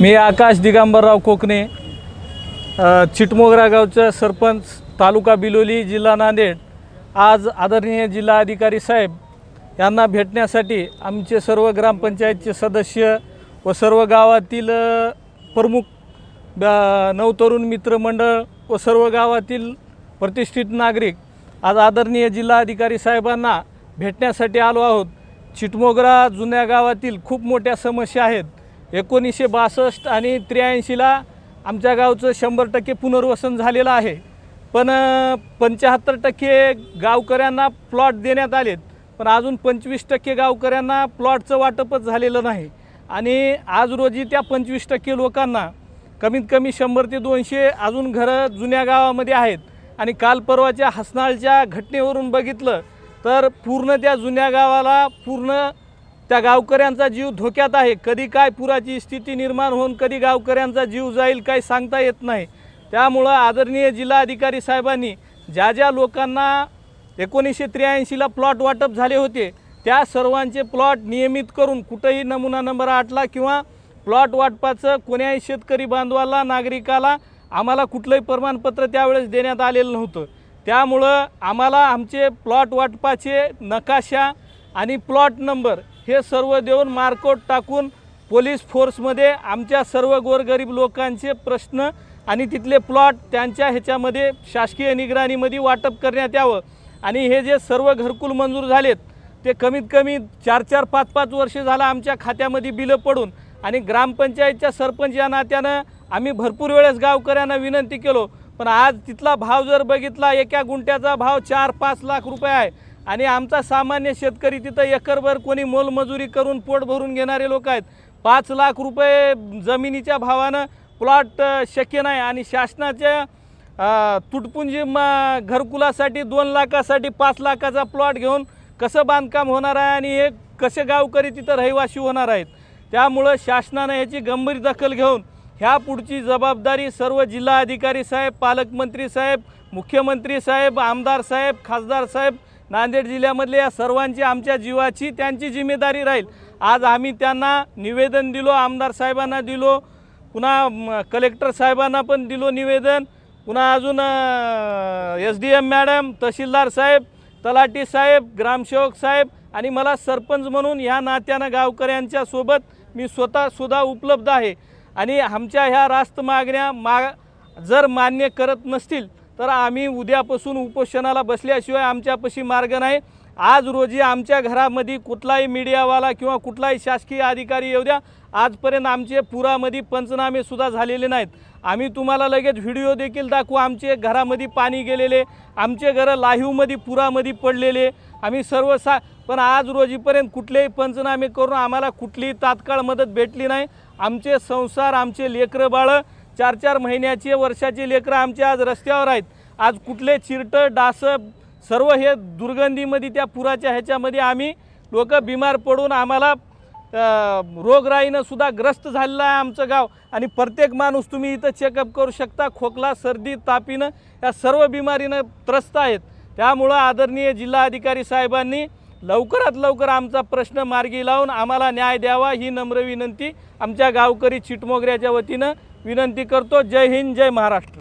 मी आकाश दिगंबरराव कोकणे चिटमोगरा गावचा सरपंच तालुका बिलोली जिल्हा नांदेड. आज आदरणीय जिल्हा अधिकारी साहेब यांना भेटण्यासाठी आमचे सर्व ग्रामपंचायतचे सदस्य व सर्व गावातील प्रमुख ब- नवतरुण मित्रमंडळ व सर्व गावातील प्रतिष्ठित नागरिक आज आदरणीय जिल्हा अधिकारी साहेबांना भेटण्यासाठी आलो आहोत. चिटमोगरा जुन्या गावातील खूप मोठ्या समस्या आहेत. एकोणीसशे बासष्ट आणि त्र्याऐंशीला आमच्या गावचं शंभर टक्के पुनर्वसन झालेलं आहे. पण पंच्याहत्तर टक्के गावकऱ्यांना प्लॉट देण्यात आलेत. पण अजून पंचवीस टक्के गावकऱ्यांना प्लॉटचं वाटपच झालेलं नाही. आणि आज रोजी त्या पंचवीस टक्के लोकांना कमीत कमी शंभर ते दोनशे अजून घरं जुन्या गावामध्ये आहेत. आणि काल परवाच्या हसनाळच्या घटनेवरून बघितलं तर पूर्ण त्या जुन्या गावाला पूर्ण त्या गावकऱ्यांचा जीव धोक्यात आहे. कधी काय पुराची स्थिती निर्माण होऊन कधी गावकऱ्यांचा जीव जाईल काही सांगता येत नाही. त्यामुळं आदरणीय जिल्हाधिकारी साहेबांनी ज्या ज्या लोकांना एकोणीसशे त्र्याऐंशीला प्लॉट वाटप झाले होते त्या सर्वांचे प्लॉट नियमित करून कुठंही नमुना नंबर आठला किंवा प्लॉट वाटपाचं कोण्याही शेतकरी बांधवाला नागरिकाला आम्हाला कुठलंही प्रमाणपत्र त्यावेळेस देण्यात आलेलं नव्हतं. त्यामुळं आम्हाला आमचे प्लॉट वाटपाचे नकाशा आणि प्लॉट नंबर हे सर्व देऊन मार्कोट टाकून पोलीस फोर्समध्ये आमच्या सर्व गोरगरीब लोकांचे प्रश्न आणि तिथले प्लॉट त्यांच्या ह्याच्यामध्ये शासकीय निगराणीमध्ये वाटप करण्यात यावं. आणि हे जे सर्व घरकुल मंजूर झालेत ते कमीत कमी चार चार पाच पाच वर्ष झालं आमच्या खात्यामध्ये बिलं पडून. आणि ग्रामपंचायतच्या सरपंच या नात्यानं आम्ही भरपूर वेळेस गावकऱ्यांना विनंती केलो पण आज तिथला भाव जर बघितला एका गुंट्याचा भाव चार पाच लाख रुपये आहे. आणि आमचा सामान्य शेतकरी तिथं एकरभर कोणी मोलमजुरी करून पोट भरून घेणारे लोक आहेत. पाच लाख रुपये जमिनीच्या भावानं प्लॉट शक्य नाही आणि शासनाच्या तुटपुंजी म घरकुलासाठी दोन लाखासाठी पाच लाखाचा प्लॉट घेऊन कसं बांधकाम होणार आहे आणि हे कसे गावकरी तिथं रहिवासी होणार आहेत. त्यामुळं शासनानं याची गंभीर दखल घेऊन ह्या पुढची जबाबदारी सर्व जिल्हा अधिकारी साहेब पालकमंत्री साहेब मुख्यमंत्री साहेब आमदार साहेब खासदार साहेब नांदेड जिल्ह्यामधल्या या सर्वांची आमच्या जीवाची त्यांची जिम्मेदारी राहील. आज आम्ही त्यांना निवेदन दिलो आमदार साहेबांना दिलो पुन्हा कलेक्टर साहेबांना पण दिलो निवेदन. पुन्हा अजून एस डी एम मॅडम तहसीलदार साहेब तलाटी साहेब ग्रामसेवक साहेब आणि मला सरपंच म्हणून ह्या नात्यानं गावकऱ्यांच्या सोबत मी स्वतःसुद्धा उपलब्ध आहे. आणि आमच्या ह्या रास्त मागण्या मा जर मान्य करत नसतील तर आम्ही उद्यापासून उपोषणाला बसल्याशिवाय आमच्यापाशी मार्ग नाही. आज रोजी आमच्या घरामध्ये कुठलाही मीडियावाला किंवा कुठलाही शासकीय अधिकारी येऊ द्या. आजपर्यंत आमचे पुरामध्ये पंचनामेसुद्धा झालेले नाहीत. आम्ही तुम्हाला लगेच व्हिडिओ देखील दाखवू. आमचे घरामध्ये पाणी गेलेले आमचे घरं लाहीवमध्ये पुरामध्ये पडलेले. आम्ही सर्व सा पण आज रोजीपर्यंत कुठलेही पंचनामे करून आम्हाला कुठलीही तात्काळ मदत भेटली नाही. आमचे संसार आमचे लेकरं बाळं चार चार महिन्याचे वर्षाचे लेकरं आमचे आज रस्त्यावर आहेत. आज कुठले चिरटं डासं सर्व हे दुर्गंधीमध्ये त्या पुराच्या ह्याच्यामध्ये आम्ही लोक बिमार पडून आम्हाला रोगराईनंसुद्धा रोगराईनं सुद्धा ग्रस्त झालेलं आहे आमचं गाव. आणि प्रत्येक माणूस तुम्ही इथं चेकअप करू शकता. खोकला सर्दी तापीनं या सर्व बिमारीनं त्रस्त आहेत. त्यामुळं आदरणीय जिल्हाधिकारी साहेबांनी लवकरात लवकर आमचा प्रश्न मार्गी लावून आम्हाला न्याय द्यावा ही नम्र विनंती आमच्या गावकरी चिटमोगऱ्याच्या वतीनं विनंती करतो जय हिंद जय महाराष्ट्र.